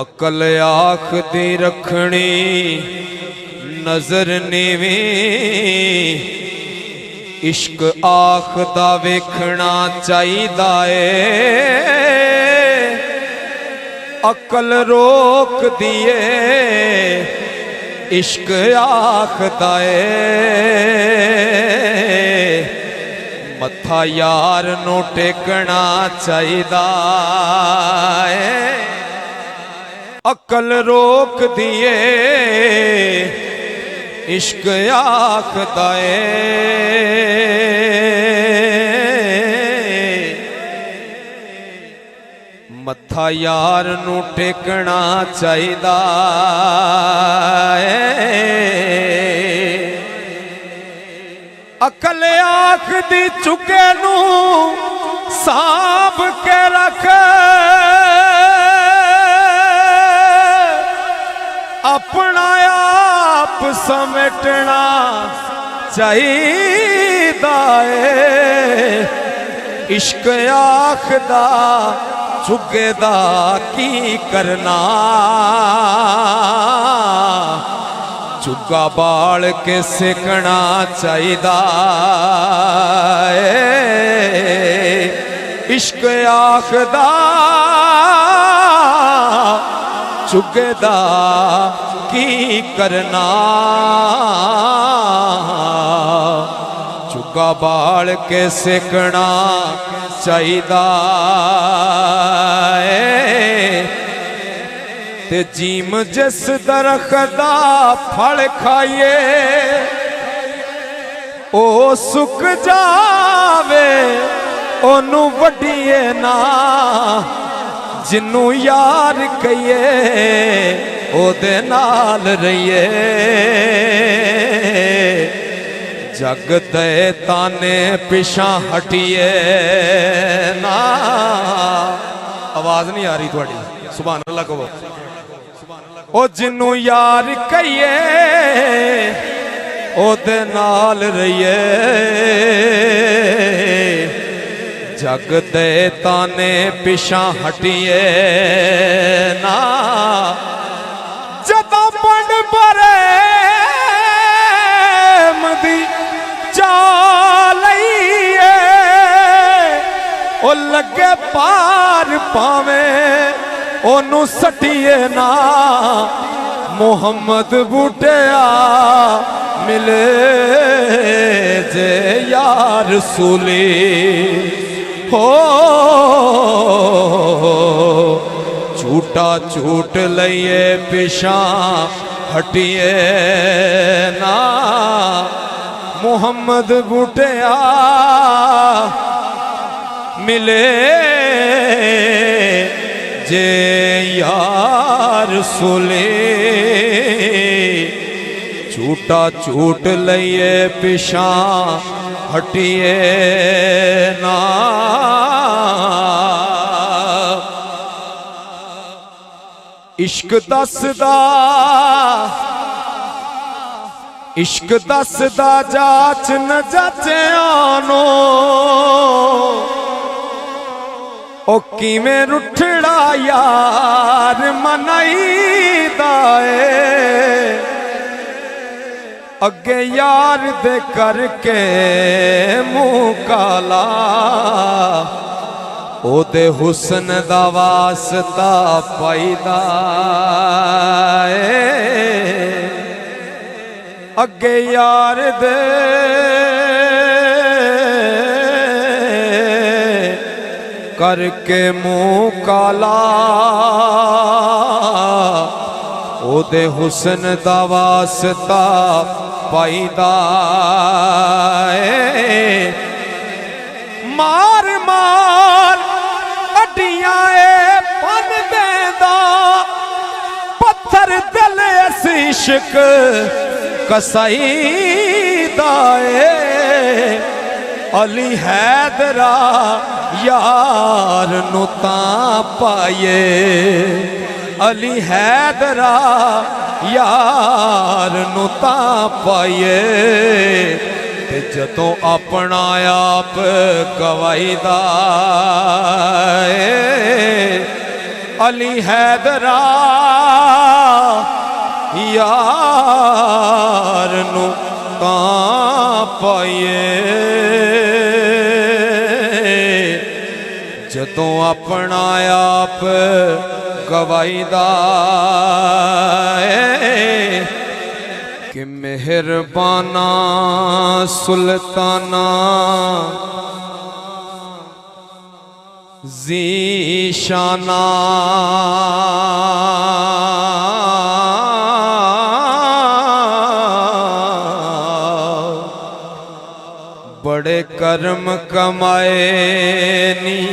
ਅਕਲ ਆਖ ਦੀ ਰੱਖਣੀ, ਨਜ਼ਰ ਨੀਵੀਂ। ਇਸ਼ਕ ਆਖ ਦਾ ਵੇਖਣਾ ਚਾਹੀਦਾ ਏ। ਅਕਲ ਰੋਕਦੀ ਏ ਇਸ਼ਕ ਆਖਦਾ ਏ। ਮੱਥਾ ਯਾਰ ਨੂੰ ਟੇਕਣਾ ਚਾਹੀਦਾ ਏ। ਅਕਲ ਰੋਕਦੀ ਏ ਇਸ਼ਕ ਆਖਦਾ ਏ। ਮੱਥਾ ਯਾਰ ਨੂੰ ਟੇਕਣਾ ਚਾਹੀਦਾ ਏ। ਅਕਲ ਆਖਦੀ ਚੁੱਕੇ ਨੂੰ ਸਾਂਭ ਕੇ ਰੱਖ। ਆਪ ਸਮਟਣਾ ਚਾਹੀਦਾ ਏ ਇਸ਼ਕ ਆਖਦਾ ਝੁੱਗੇ ਦਾ ਕੀ ਕਰਨਾ ਝੁੱਗਾ ਬਾਲ ਕੇ ਸਿਕਣਾ ਚਾਹੀਦਾ ਏ ਕੀ ਕਰਨਾ? ਝੁੱਗਾ ਬਾਲ ਕੇ ਸਿਕਣਾ ਚਾਹੀਦਾ ਏ। ਤੇ ਜੀਮ ਜਿਸ ਦਰਖਤ ਦਾ ਫਲ ਖਾਈਏ, ਉਹ ਸੁੱਕ ਜਾਵੇ, ਉਹਨੂੰ ਵੱਡੀਏ ਨਾ, ਜਿੰਨੂੰ ਯਾਰ ਕਹੀਏ। ਉਹਦੇ ਨਾਲ ਰਹੀਏ। ਜਗ ਤੇ ਤਾਨੇ ਪਿਛਾਂ ਹਟੀਏ ਨਾ। ਆਵਾਜ਼ ਨਹੀਂ ਆ ਰਹੀ ਤੁਹਾਡੀ। ਸੁਭਾਨ ਅੱਲਾਹ ਕਹੋ। ਉਹ ਜਿੰਨੂੰ ਯਾਰ ਕਹੀਏ, ਉਹਦੇ ਨਾਲ ਰਹੀਏ। ਜਗ ਦੇ ਤਾਨੇ ਪਿਛਾਂ ਹਟੀਏ ਨਾ। ਜਦੋਂ ਪੰਡ ਬਰੇ ਮਦੀ ਚਾ ਲਈਏ। ਉਹ ਲੱਗੇ ਪਾਰ ਪਾਵੇਂ ਉਹਨੂੰ ਸਟੀਏ ਨਾ। ਮੁਹੰਮਦ ਬੂਟਿਆ ਮਿਲੇ ਜੇ ਯਾ ਰਸੂਲੀ ਹੋ ਝੂਟਾ ਝੂਟ ਲਈਏ ਪਿਛਾਂ ਹਟੀਏ ਨਾ। ਮੁਹੰਮਦ ਬੂਟਿਆ ਮਿਲੇ ਜੇ ਯਾਰ ਸੁਲੇ। ਝੂਟਾ ਝੂਟ ਲਈਏ ਪਿਛਾਂ ਹਟੀਏ ਨਾ। ਇਸ਼ਕ ਦੱਸਦਾ ਇਸ਼ਕ ਦੱਸਦਾ ਜਾਚ ਨ ਜਾਚਿਆਂ ਨੂੰ। ਉਹ ਕਿਵੇਂ ਰੁੱਠੜਾ ਯਾਰ ਮਨਾਈਦਾ ਏ। ਅੱਗੇ ਯਾਰ ਦੇ ਕਰਕੇ ਮੂੰਹ ਕਾਲਾ। ਉਹਦੇ ਹੁਸਨ ਦਾ ਵਾਸਤਾ ਪਾਈਦਾ ਏ। ਅੱਗੇ ਯਾਰ ਦੇ ਕਰਕੇ ਮੂੰਹ ਕਾਲਾ। ਉਹਦੇ ਹੁਸਨ ਦਾ ਵਾਸਤਾ ਪਾਈਦਾ ਏ। ਮਾਰ ਮਾਰ। ਇਸ ਇਸ਼ਕ ਕਸਾਈਦਾ ਏ। ਅਲੀ ਹੈਦਰਾ ਯਾਰ ਨੂੰ ਤਾਂ ਪਾਏ ਅਲੀ ਹੈਦਰਾ ਯਾਰ ਨੂੰ ਤਾਂ ਪਾਏ ਤੇ ਜਦੋਂ ਆਪਣਾ ਆਪ ਗਵਾਈ ਦਾ ਅਲੀ ਹੈਦਰਾ ਯਾਰ ਨੂੰ ਤਾਂ ਪਾਈਏ। ਜਦੋਂ ਆਪਣਾ ਆਪ ਗਵਾਈ ਦਾ ਕਿ ਮਿਹਰਬਾਨਾ ਸੁਲਤਾਨਾ ਜ਼ੀਸ਼ਾਨਾ। ਬੜੇ ਕਰਮ ਕਮਾਏ ਨੀ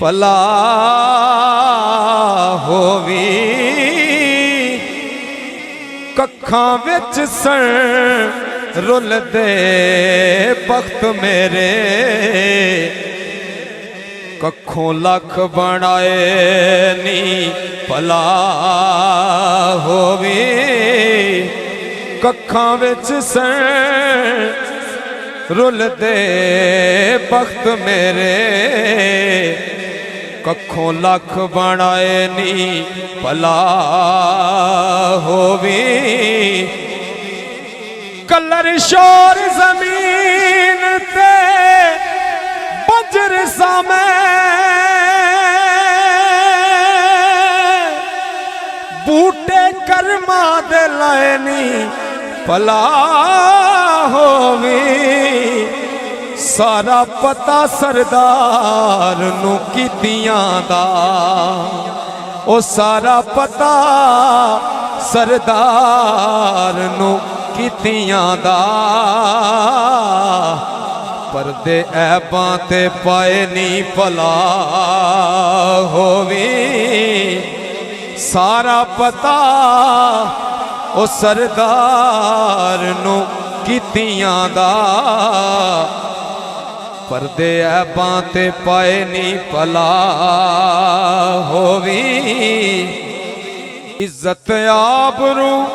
ਭਲਾ ਹੋਵੀ। ਕੱਖਾਂ ਵਿੱਚ ਸਣ ਰੁੱਲਦੇ ਬਖਤ ਮੇਰੇ। ਕੱਖੋਂ ਲੱਖ ਬਣਾਏ ਨੀ ਭਲਾ ਹੋਵੇ। ਕੱਖਾਂ ਵਿੱਚ ਸਣ ਰੁੱਲਦੇ ਬਖਤ ਮੇਰੇ। ਕੱਖੋਂ ਲੱਖ ਬਣਾਏ ਨੀ, ਭਲਾ ਹੋਵੇ। ਕਲਰ ਸ਼ੋਰ ਜ਼ਮੀਨ ਤੇ, ਬਜਰ ਸਾਮੇ। ਬੂਟੇ ਕਰਮਾ ਦੇ ਲਾਏ ਨੀ, ਭਲਾ ਹੋਵੇ। ਸਾਰਾ ਪਤਾ ਸਰਦਾਰ ਨੂੰ ਕੀਤੀਆਂ ਦਾ। ਉਹ ਸਾਰਾ ਪਤਾ ਸਰਦਾਰ ਨੂੰ ਕੀਤੀਆਂ ਦਾ। ਪਰਦੇ ਐਬਾਂ ਤੇ ਪਾਏ ਨੀ ਭਲਾ ਹੋਵੇ। ਸਾਰਾ ਪਤਾ ਉਹ ਸਰਦਾਰ ਨੂੰ ਕੀਤੀਆਂ ਦਾ। ਪਰਦੇ ਐਬਾਂ ਤੇ ਪਾਏ ਨਹੀਂ ਭਲਾ ਹੋਵੇ। ਇੱਜ਼ਤ ਆਬਰੂ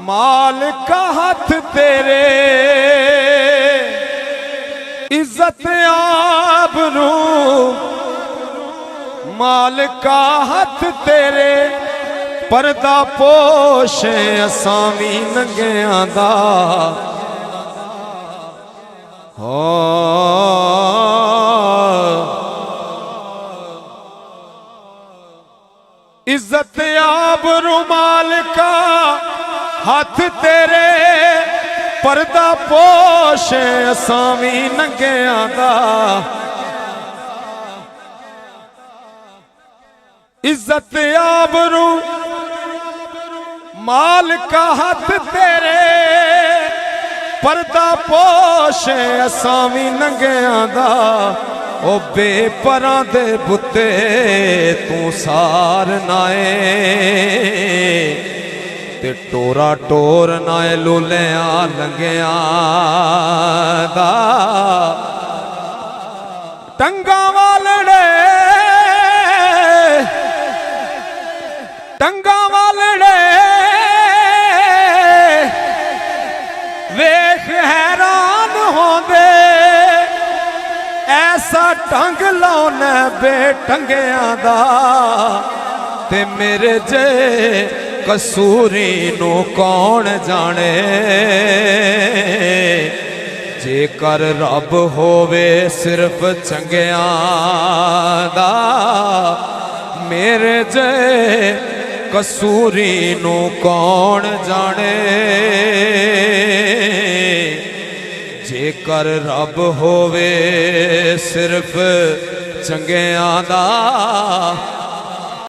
ਮਾਲਕਾ ਹੱਥ ਤੇਰੇ। ਇੱਜ਼ਤ ਆਬਰੂ ਮਾਲਕਾ ਹੱਥ ਤੇਰੇ। ਪਰਦਾ ਪੋਸ਼ੇ ਅਸਾਂ ਵੀ ਨੰਗਿਆਂ ਦਾ। ਹੋ। ਇੱਜ਼ਤ ਆਬਰੂ ਮਾਲਕਾ, ਹੱਥ ਤੇਰੇ, ਪਰਦਾ ਪੋਸ਼ ਅਸਾਂ ਵੀ ਨੰਗਿਆਂ ਦਾ। ਇੱਜ਼ਤ ਆਬਰੂ ਮਾਲਕ ਹੱਥ ਤੇਰੇ, ਪਰਦਾ ਪੋਸ਼ ਅਸਾਂ ਵੀ ਨੰਗਿਆਂ ਦਾ। ਉਹ ਬੇਪਰਾਂ ਦੇ ਬੁੱਤੇ, ਤੂੰ ਸਾਰ ਨਾਏ ਤੇ ਟੋਰਾ ਟੋਰ ਨਾਏ ਲੋਲਿਆਂ ਲੰਗਿਆਂ ਦਾ। ਟੰਗਾ ਐਸਾ ਢੰਗ ਲਾਉਣਾ ਬੇਟੰਗਿਆਂ ਦਾ ਤੇ ਮੇਰੇ ਜੇ ਕਸੂਰੀ ਨੂੰ ਕੌਣ ਜਾਣੇ? ਜੇਕਰ ਰੱਬ ਹੋਵੇ ਸਿਰਫ ਚੰਗਿਆਂ ਦਾ, ਮੇਰੇ ਜੇ ਕਸੂਰੀ ਨੂੰ ਕੌਣ ਜਾਣੇ? ਜੇਕਰ ਰੱਬ ਹੋਵੇ ਸਿਰਫ ਚੰਗਿਆਂ ਦਾ